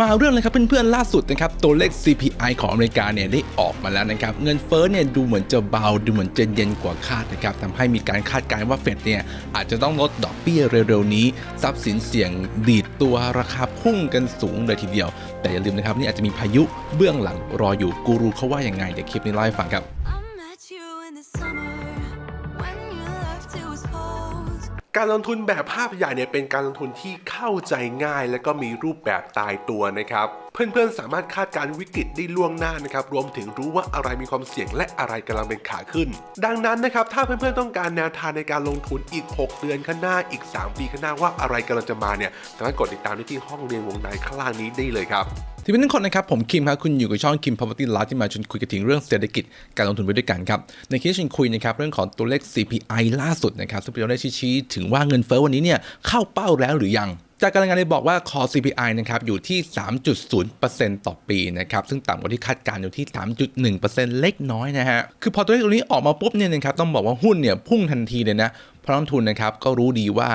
มาเรื่องเลยครับเพื่อนๆล่าสุดนะครับตัวเลข CPI ของอเมริกาเนี่ยได้ออกมาแล้วนะครับเงินเฟ้อเนี่ยดูเหมือนจะเบาดูเหมือนจะเย็นกว่าคาดนะครับทำให้มีการคาดการณ์ว่าเฟดเนี่ยอาจจะต้องลดดอกเบี้ยเร็วๆนี้ ทรัพย์สินเสี่ยงดีดตัวราคาพุ่งกันสูงเลยทีเดียว แต่อย่าลืมนะครับนี่อาจจะมีพายุเบื้องหลังรออยู่กูรูเขาว่าอยังไงเดี๋ยวคลิปนี้เล่าให้ฟังครับ การลงทุนแบบภาพใหญ่เนี่ยเป็นการลงทุนที่เข้าใจง่าย และก็มีรูปแบบตายตัวนะครับเพื่อนๆ สามารถคาดการวิกฤตได้ล่วงหน้านะครับรวมถึงรู้ว่าอะไรมีความเสี่ยงและอะไรกำลังเป็นขาขึ้น ดังนั้นนะครับถ้าเพื่อนๆ ต้องการแนวทางในการลงทุนอีก 6 เดือนข้างหน้าอีก 3 ปีข้างหน้าว่าอะไรกำลังจะมาเนี่ยสามารถกดติดตามได้ที่ห้องเรียนวงในข้างล่างนี้ได้เลยครับทีนี้ทุกคนนะครับผมคิมครับคุณอยู่กับช่องคิม Property Live ที่มาชวนคุยกันถึงเรื่องเศรษฐกิจการลงทุนไปด้วยกันครับในคลิปชวนคุยนะครับเรื่องของตัวเลข CPI ล่าสุดนะครับซึ่งเป็นตัวเลขชี้ถึงว่าเงินเฟ้อวันนี้เนี่ยเข้าเป้าแล้วหรือยัง จากการรายงานได้บอกว่าคอ CPI นะครับอยู่ที่ 3.0%ต่อปีนะครับซึ่งต่ำกว่าที่คาดการณ์อยู่ที่ 3.1%เล็กน้อยนะฮะคือพอตัวเลขตรงนี้ออกมาปุ๊บเนี่ยนะครับต้องบอกว่าหุ้นเนี่ยพุ่งทันทีเลยนะเพราะนักทุนนะครับก็รู้ดีว่า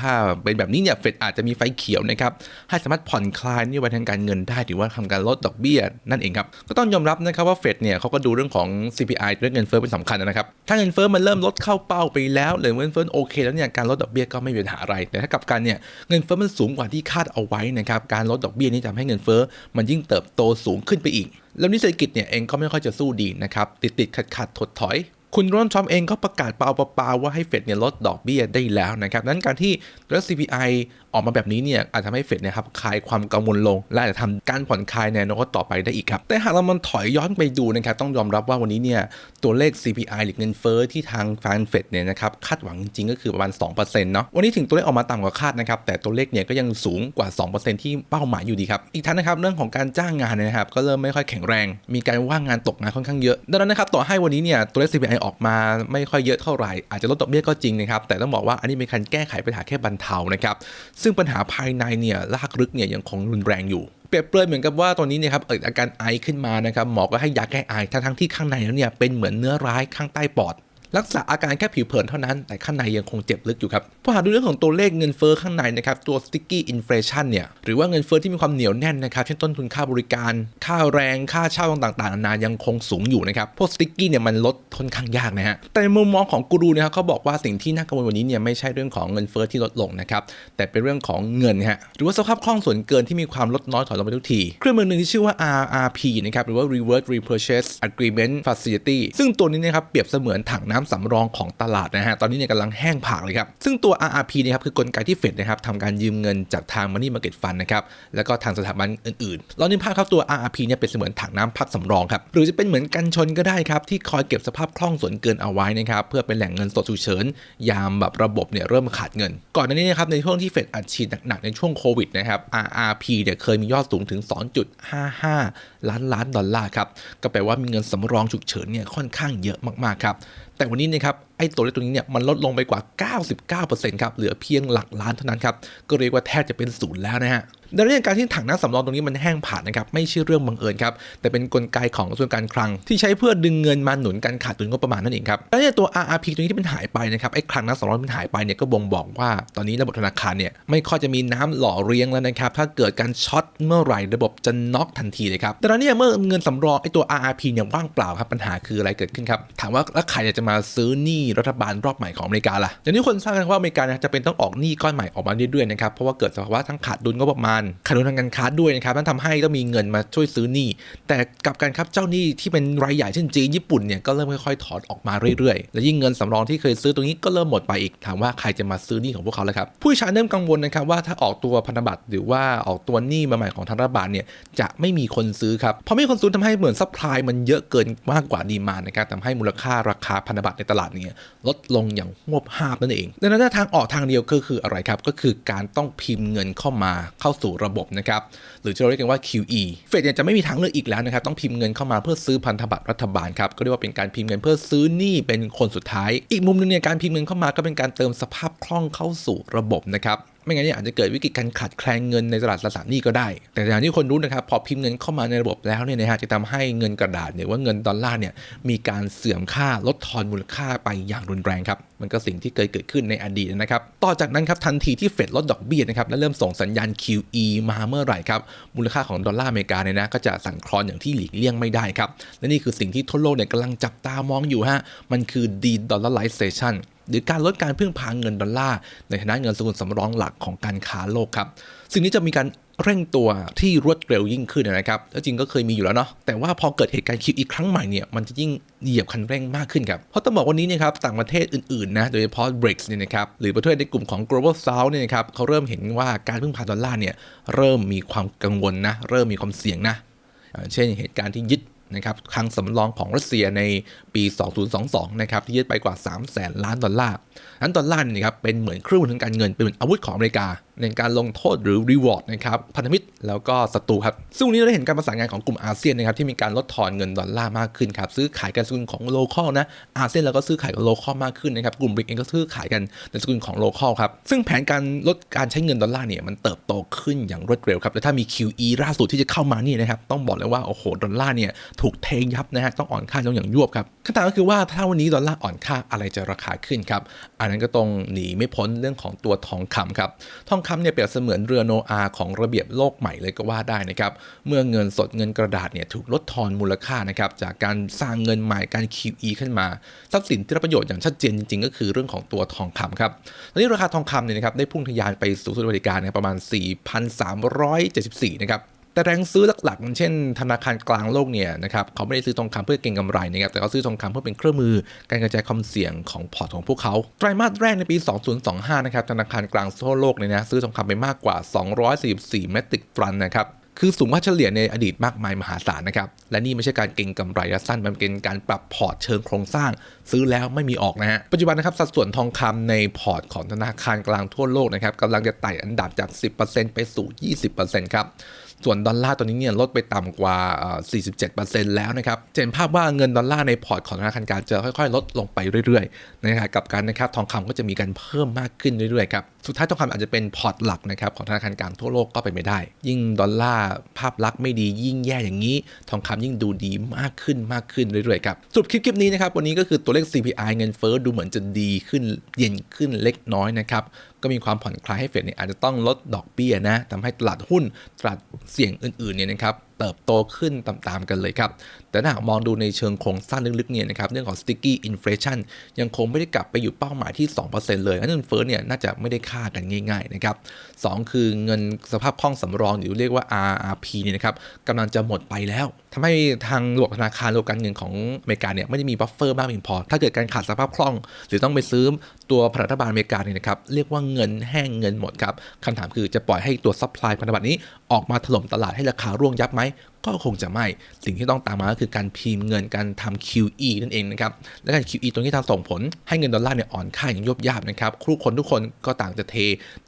ถ้าเป็นแบบนี้เนี่ยเฟดอาจจะมีไฟเขียวนะครับให้สามารถผ่อนคลายนโยบายทางการเงินได้หรือว่าทำการลดดอกเบี้ยนั่นเองครับก็ต้องยอมรับนะครับว่าเฟดเนี่ยเขาก็ดูเรื่องของ CPI เรื่องเงินเฟ้อเป็นสำคัญนะครับถ้าเงินเฟ้อมันเริ่มลดเข้าเป้าไปแล้ว หรือเงินเฟ้อโอเค แล้วเนี่ยการลดดอกเบี้ยก็ไม่มีปัญหาอะไร แต่ถ้ากลับกันเนี่ยเงินเฟ้อมันสูงกว่าที่คาดเอาไว้นะครับการลดดอกเบี้ยนี่ทำให้เงินเฟ้อมันยิ่งเติบโตสูงขึ้นไปอีก แล้วนี่เศรษฐกิจเนี่ยเองก็ไม่ค่อยจะสู้ดีนะครับติดติดขัดขัดถดถอย คุณโดนัลด์ทรัมป์เองก็ประกาศเปล่าๆว่าให้เฟดเนี่ยลดดอกเบี้ยได้แล้วนะครับนั้นการที่ตัวเลข CPI ออกมาแบบนี้เนี่ยอาจทำให้เฟดเนะครับคลายความกังวลลง และอาจจะทำการผ่อนคลายในอนาคตต่อไปได้อีกครับ แต่หากเรามันถอยย้อนไปดูนะครับต้องยอมรับว่าวันนี้เนี่ยตัวเลข CPI หรือเงินเฟ้อที่ทางแฟนเฟดเนี่ยนะครับคาดหวังจริงก็คือประมาณ2%เนาะวันนี้ถึงตัวเลขออกมาต่ำกว่าคาดนะครับแต่ตัวเลขเนี่ยก็ยังสูงกว่า 2%ที่เป้าหมายอยู่ดีครับอีกทั้งนะครับเรื่องของการจ้างงานนยนะครับก็เริ่มไม่ค่อยแข็งแรง มีการว่างงานตกงานค่อนข้างเยอะดังนั้นนะครับต่อให้วันนี้เนี่ยตัวเลข CPI ออกมาไม่ค่อยเยอะเท่าไหร่อาจจะลดดอกเบี้ยก็จริงนะครับแต่ต้องบอกว่าอันนี้เป็นการแก้ไขปัญหาแค่บรรเทานะครับซึ่งปัญหาภายในเนี่ยลากลึกเนี่ยยังคงรุนแรงอยู่เปรียบเปรยเหมือนกับว่าตอนนี้เนี่ยครับเกิดอาการไอขึ้นมานะครับหมอก็ให้ยาแก้ไอทั้งทั้งที่ข้างในแล้วเนี่ยเป็นเหมือนเนื้อร้ายข้างใต้ปอด รักษาอาการแค่ผิวเผินเท่านั้น แต่ข้างในยังคงเจ็บลึกอยู่ครับพอหากดูเรื่องของตัวเลขเงินเฟ้อข้างในนะครับ ตัว sticky inflation เนี่ย หรือว่าเงินเฟ้อที่มีความเหนียวแน่นนะครับ เช่นต้นทุนค่าบริการ ค่าแรง ค่าเช่าต่างๆนานายังคงสูงอยู่นะครับ พวก sticky เนี่ยมันลดค่อนข้างยากนะฮะ แต่ในมุมมองของกูรูนะครับเขาบอกว่าสิ่งที่น่ากังวลวันนี้เนี่ยไม่ใช่เรื่องของเงินเฟ้อที่ลดลงนะครับ แต่เป็นเรื่องของเงินฮะ หรือว่าสภาพคล่องส่วนเกินที่มีความลดน้อยถอยลงไปทุกที เครื่องมือหนึ่งที่ชื่อว่า RRP นะครับ หรือว่า Reverse Repurchase Agreement Facility ซึ่งตัวนี้นะครับเปรียบเสมือนถังน้ำสำรองของตลาดนะฮะตอนนี้เนี่ยกำลังแห้งผากเลยครับ ซึ่งตัว RRP เนะครับคือกลไกที่เฟดนะครับทำการยืมเงินจากทาง Money Market Fund นะครับแล้วก็ทางสถาบันอื่นๆเรานึกภาพครับตัว RRP เนี่ยเป็นเสมือนถังน้ำพักสำรองครับหรือจะเป็นเหมือนกันชนก็ได้ครับที่คอยเก็บสภาพคล่องส่วนเกินเอาไว้นะครับเพื่อเป็นแหล่งเงินสดฉุกเฉินยามแบบระบบเนี่ยเริ่มขาดเงิน ก่อนหน้านี้นะครับในช่วงที่เฟดอัดฉีดหนักๆในช่วงโควิดนะครับ RRP เนี่ยเคยมียอดสูงถึง 2.55 ล้านล้านดอลลาร์ครับก็แปลว่ามีเงินสำรองฉุกเฉินเนี่ยค่อนข้างเยอะมากๆครับ แต่วันนี้นะครับไอ้ตัวเลขตัวนี้เนี่ยมันลดลงไปกว่า 99%ครับเหลือเพียงหลักล้านเท่านั้นครับก็เรียกว่าแทบจะเป็นศูนย์แล้วนะฮะ ดังนั้นการที่ถังน้ำสำรองตรงนี้มันแห้งผากนะครับไม่ใช่เรื่องบังเอิญครับแต่เป็นกลไกของกระทรวงการคลัง ที่ใช้เพื่อดึงเงินมาหนุนการขาดดุลงบประมาณนั่นเองครับแล้วเนี่ยตัว RRP ตรงนี้ที่มันหายไปนะครับไอ้คลังน้ำสำรองที่มันหายไปเนี่ยก็บ่งบอกว่า ตอนนี้ระบบธนาคารเนี่ยไม่ค่อยจะมีน้ำหล่อเลี้ยงแล้วนะครับถ้าเกิดการช็อตเมื่อไหร่ระบบจะน็อกทันทีเลยครับดังนั้นนี่ยเมื่อเงินสำรองไอ้ตัว RRP เนี่ยว่างเปล่าครับปัญหาคืออะไรเกิดขึ้นครับถามว่าแล้วใครจะมาซื้อหนี้รัฐบาลรอบใหม่ของอเมริกาล่ะอย่างที่คนทราบกันว่าอเมริกาเนี่ยจะเป็นต้องออกหนี้ก้อนใหม่ออกมาเรื่อยๆนะครับเพราะว่าเกิดสภาวะทั้งขาดดุลงบประมาณขาดดุลทางการค้าด้วยนะครับนั่นทำให้ต้องมีเงินมาช่วยซื้อหนี้ แต่กับกันครับเจ้าหนี้ที่เป็นรายใหญ่เช่นจีนญี่ปุ่นเนี่ยก็เริ่มค่อยๆถอนออกมาเรื่อยๆ และยิ่งเงินสำรองที่เคยซื้อตรงนี้ก็เริ่มหมดไปอีกถามว่าใครจะมาซื้อหนี้ของพวกเขาแล้วครับผู้ชาเริ่มกังวลนะครับว่าถ้าออกตัวพันธบัตรหรือว่าออกตัวหนี้มาใหม่ของทางรัฐบาลเนี่ยจะไม่มีคนซื้อครับเพราะไม่มีคนซื้อทำให้เหมือนซัพพลายมันเยอะเกินมากกว่าดีมานนะครับทำให้มูลค่าราคาพันธบัตรในตลาดเนี่ยลดลงอย่างหวบหาบนั่นเองดังนั้นทางออกทางเดียวก็คืออะไรครับก็คือการต้องพิมพ์เงินเข้ามาเข้าสูระบบนะครับหรือที่เราเรียกกันว่า QE เฟดเนี่ยจะไม่มีทางเลือกอีกแล้วนะครับต้องพิมพ์เงินเข้ามาเพื่อซื้อพันธบัตรรัฐบาลครับก็เรียกว่าเป็นการพิมพ์เงินเพื่อซื้อหนี้เป็นคนสุดท้าย อีกมุมหนึงเนี่ยการพิมพ์เงินเข้ามาก็เป็นการเติมสภาพคล่องเข้าสู่ระบบนะครับ ไม่งั้นเนี่ยอาจจะเกิดวิกฤตการขาดแคลนเงินในตลาดตราสารหนี้ก็ได้ แต่อย่างที่คนรู้นะครับพอพิมพ์เงินเข้ามาในระบบแล้วเนี่ยนะฮะจะทำให้เงินกระดาษเนี่ยว่าเงินดอลลาร์เนี่ยมีการเสื่อมค่าลดทอนมูลค่าไปอย่างรุนแรงครับมันก็สิ่งที่เคยเกิดขึ้นในอดีตนะครับต่อจากนั้นครับทันทีที่เฟดลดดอกเบี้ยนะครับและเริ่มส่งสัญญาณ QE มาเมื่อไหร่ครับมูลค่าของดอลลาร์อเมริกาเนี่ยนะก็จะสั่นคลอนอย่างที่หลีกเลี่ยงไม่ได้ครับและนี่คือสิ่งที่ทั่วโลกเนี่ยกำลังจับตามองอยู่ฮะมันคือ de-dollarization หรือการลดการพึ่งพางเงินดอลลาร์ในฐานะเงินสกุลสำรองหลักของการค้าโลกครับสิ่งนี้จะมีการเร่งตัวที่รวดเร็วยิ่งขึ้นนะครับแล้วจริงก็เคยมีอยู่แล้วเนาะ แต่ว่าพอเกิดเหตุการณ์ QE ครั้งใหม่เนี่ย มันจะยิ่งเหยียบคันเร่งมากขึ้นครับ เพราะต้องบอกวันนี้เนี่ยครับ ต่างประเทศอื่นๆนะ โดยเฉพาะ BRICS เนี่ยนะครับ หรือประเทศในกลุ่มของ global south เนี่ยนะครับเขาเริ่มเห็นว่าการพึ่งพาดอลลาร์เนี่ย เริ่มมีความกังวลนะ เริ่มมีความเสี่ยงนะ เช่นเหตุการณ์ที่ยึด นะครับคลังสำรองของรัสเซียในปี 2022 นะครับที่ยึดไปกว่า 3 0 0แสนล้านดอลลาร์นั้นดอลลาร์เนี่ยครับเป็นเหมือนเครื่องมือทางการเงินเป็นเหมือนอาวุธของอเมริกา ในการลงโทษหรือรีวอร์ดนะครับพันธมิตร แล้วก็ศัตรูครับซึ่งวันนี้เราได้เห็นการประสานงานของกลุ่มอาเซียนนะครับที่มีการลดทอนเงินดอลลาร์มากขึ้นครับซื้อขายกันสกุลของโลคอลนะอาเซียนเราก็ซื้อขายกับโลคอลมากขึ้นนะครับกลุ่มบริกเองก็ซื้อขายกันในสกุลของโลคอลครับซึ่งแผนการลดการใช้เงินดอลลาร์เนี่ยมันเติบโตขึ้นอย่างรวดเร็วครับและถ้ามี QE ล่าสุดที่จะเข้ามานี่นะครับต้องบอกเลยว่าโอ้โหดอลลาร์เนี่ยถูกเทยับนะฮะต้องอ่อนค่าลงอย่างยวบครับคำถามก็คือว่าถ้าวันนี้ดอลลาร์อ่อนค่าอะไรจะราคาขึ้นครับอันนั้นก็ต้องหนีไม่พ้นเรื่องของตัวทองคำครับทองคำเนี่ยเปรียบเสมือนเรือโนอาของระเบียบโลกใหม่เลยก็ว่าได้นะครับ เมื่อเงินสดเงินกระดาษเนี่ยถูกลดทอนมูลค่านะครับจากการสร้างเงินใหม่การ QE ขึ้นมาทรัพย์สินที่รับประโยชน์อย่างชัดเจนจริงๆ ก็คือเรื่องของตัวทองคำครับตอนนี้ราคาทองคำเนี่ยนะครับได้พุ่งทะยานไปสูงสุดบริการนะรับประมาณ 4,374 นะครับ แต่แรงซื้อหลักๆเช่น ธนาคารกลางโลกเนี่ยนะครับเขาไม่ได้ซื้อทองคำเพื่อเก็งกำไรนะครับแต่เขาซื้อทองคำเพื่อเป็นเครื่องมือ การกระจายความเสี่ยงของพอร์ตของพวกเขาไตรมาสแรกในปี 2025 นะครับธนาคารกลางทั่วโลกเนี่ยนะซื้อทองคำไปมากกว่า 244 เมตริกตันนะครับคือสูงกว่าเฉลี่ยในอดีตมากมายมหาศาลนะครับ และนี่ไม่ใช่การเก็งกำไรระยะสั้น มันเป็นการปรับพอร์ตเชิงโครงสร้าง ซื้อแล้วไม่มีออกนะฮะ ปัจจุบันนะครับสัดส่วนทองคำในพอร์ตของธนาคารกลางทั่วโลกนะครับกำลังจะไต่อันดับจาก 10%ไปสู่ 20%ครับ ส่วนดอลลาร์ตัวนี้เนี่ยลดไปต่ำกว่า 47%แล้วนะครับเห็นภาพว่าเงินดอลลาร์ในพอร์ตของธนาคารกลางจะค่อยๆ ลดลงไปเรื่อยๆนะครับกับการนะครับทองคำก็จะมีการเพิ่มมากขึ้นเรื่อยๆครับสุดท้ายทองคำอาจจะเป็นพอร์ตหลักนะครับของธนาคารกลางทั่วโลกก็เป็นไม่ได้ ยิ่งดอลลาร์ภาพลักษณ์ไม่ดียิ่งแย่อย่างนี้ ทองคำยิ่งดูดีมากขึ้นมากขึ้นเรื่อยๆครับสรุปคลิปคลิปนี้นะครับวันนี้ก็คือตัวเลข CPI เงินเฟ้อดูเหมือนจะดีขึ้นเย็นขึ้นเล็กน้อยนะครับ ก็มีความผ่อนคลายให้เฟดเนี่ยอาจจะต้องลดดอกเบี้ยนะทำให้ตลาดหุ้นตลาดเสี่ยงอื่นๆเนี่ยนะครับ เติบโตขึ้นตามๆกันเลยครับ แต่ถ้าหากมองดูในเชิงโครงสร้างลึกๆเนี่ยนะครับเรื่องของ sticky inflation ยังคงไม่ได้กลับไปอยู่เป้าหมายที่ 2%เลยอันนั้นเงินเฟ้อเนี่ยน่าจะไม่ได้ค่ากันง่ายๆนะครับสองคือเงินสภาพคล่องสำรองหรือเรียกว่า RRP เนี่ยนะครับกำลังจะหมดไปแล้วทำให้ทางระบบธนาคารระบบการเงินของอเมริกาเนี่ยไม่ได้มีบัฟเฟอร์มากเพียงพอ ถ้าเกิดการขาดสภาพคล่อง หรือต้องไปซื้อตัวพันธบัตรอเมริกาเนี่ยนะครับเรียกว่าเงินแห้งเงินหมดครับคำถามคือจะปล่อยให้ตัวซัพพลายพันธบัตรนี้ ออกมาถล่มตลาดให้ราคาร่วงยับไหมก็คงจะไม่ สิ่งที่ต้องตามมาก็คือการพิมพ์เงินการทำ QE นั่นเองนะครับ และการ QE ตรงนี้ทางส่งผลให้เงินดอลลาร์เนี่ยอ่อนค่าอย่างยบยาบนะครับทุกคนทุกคนก็ต่างจะเท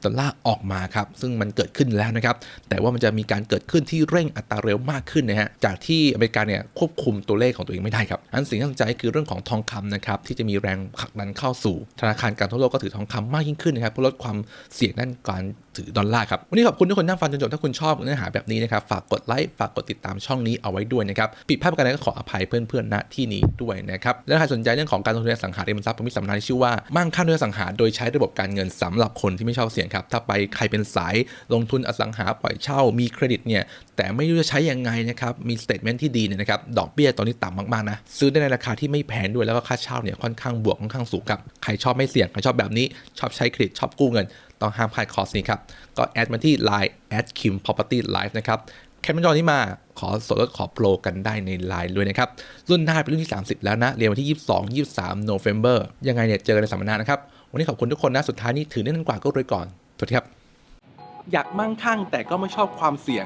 ดอลลาร์ออกมาครับ ซึ่งมันเกิดขึ้นแล้วนะครับ แต่ว่ามันจะมีการเกิดขึ้นที่เร่งอัตราเร็วมากขึ้นนะฮะ จากที่อเมริกาเนี่ยควบคุมตัวเลขของตัวเองไม่ได้ครับ อันสิ่งที่สนใจคือเรื่องของทองคำนะครับที่จะมีแรงผลักดันเข้าสู่ ธนาคารกลางทั่วโลกก็ถือทองคำมากยิ่งขึ้นนะครับเพื่อลดความเสี่ยงด้านการถือดอลลาร์ครับ วันนี้ขอบคุณทุกคนที่ฟังจนจบ ถ้าคุณชอบเนื้อหาแบบนี้นะครับ ฝากกดไลค์ ฝากกดติดตามช่องนี้เอาไว้ด้วยนะครับผิดพลาดประการใดก็ขออภัยเพื่อนๆณที่นี้ด้วยนะครับและใครสนใจเรื่องของการลงทุนในสังหาริมทรัพย์ผมมีสัมมนาที่ชื่อว่ามั่งคั่งด้วยสังหาโดยใช้ระบบการเงินสำหรับคนที่ไม่ชอบเสี่ยงครับถ้าไปใครเป็นสายลงทุนอสังหาปล่อยเช่ามีเครดิตเนี่ยแต่ไม่รู้จะใช้ยังไงนะครับมีสเตทเมนต์ที่ดีเนี่ยนะครับดอกเบี้ยตอนนี้ต่ำมากๆนะซื้อได้ในราคาที่ไม่แพงด้วยแล้วก็ค่าเช่าเนี่ยค่อนข้างบวกค่อนข้างสูงครับใครชอบไม่เสี่ยงใครชอบแบบนี้ชอบใช้เครดิตชอบกู้เงิน ต้องห้ามพลาดคอร์สนี้ครับก็แอดมาที่ Line แอดคิม property life นะครับ แคปมันจอนี้มาขอสดลดขอโปรกันได้ในไลน์ด้วยนะครับ รุ่นหน้าเป็นรุ่นที่ 30 แล้วนะ เรียนวันที่ 22 23 November ยังไงเนี่ยเจอกันในสัมมนานะครับ วันนี้ขอบคุณทุกคนนะ สุดท้ายนี้ถือเนื่องกว่าก็รวยก่อน สวัสดีครับ อยากมั่งคั่งแต่ก็ไม่ชอบความเสี่ยง